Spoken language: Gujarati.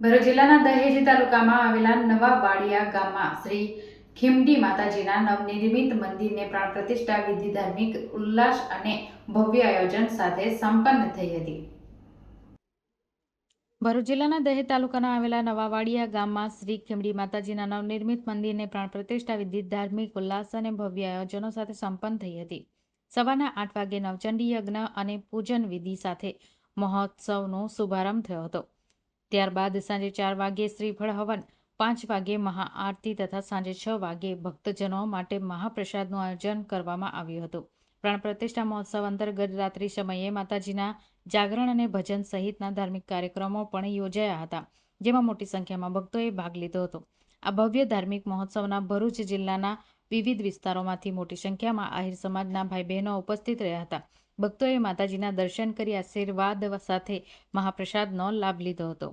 ભરૂચ જિલ્લાના દહેજ તાલુકામાં આવેલા નવા વાડિયા ગામમાં શ્રી ખીમડી માતાજીના નવનિર્મિત મંદિરને પ્રાણ પ્રતિષ્ઠા, વિધિ ધાર્મિક, ઉલ્લાસ અને ભવ્ય આયોજન સાથે સંપન્ન થઈ હતી. ભરૂચ જિલ્લાના દહેજ તાલુકાના આવેલા નવાવાડિયા ગામમાં શ્રી ખીમડી માતાજીના નવનિર્મિત મંદિરને પ્રાણ પ્રતિષ્ઠા, વિધિ ધાર્મિક, ઉલ્લાસ અને ભવ્ય આયોજનો સાથે સંપન્ન થઈ હતી. સવારના આઠ વાગે નવચંડી યજ્ઞ અને પૂજન વિધિ સાથે મહોત્સવનો શુભારંભ થયો હતો. ત્યારબાદ સાંજે ચાર વાગ્યે શ્રીફળ હવન પાંચ વાગ્યે મહાઆરતી તથા સાંજે છ વાગ્યે ભક્તજનો માટે મહાપ્રસાદનું આયોજન કરવામાં આવ્યું હતું. પ્રાણ પ્રતિષ્ઠા મહોત્સવ અંતર્ગત રાત્રિ સમયે માતાજીના જાગરણ અને ભજન સહિતના ધાર્મિક કાર્યક્રમો પણ યોજાયા હતા, જેમાં મોટી સંખ્યામાં ભક્તોએ ભાગ લીધો હતો. આ ભવ્ય ધાર્મિક મહોત્સવના ભરૂચ જિલ્લાના વિવિધ વિસ્તારોમાંથી મોટી સંખ્યામાં આહિર સમાજના ભાઈ બહેનો ઉપસ્થિત રહ્યા હતા. ભક્તોએ માતાજીના દર્શન કરી આશીર્વાદ સાથે મહાપ્રસાદનો લાભ લીધો હતો.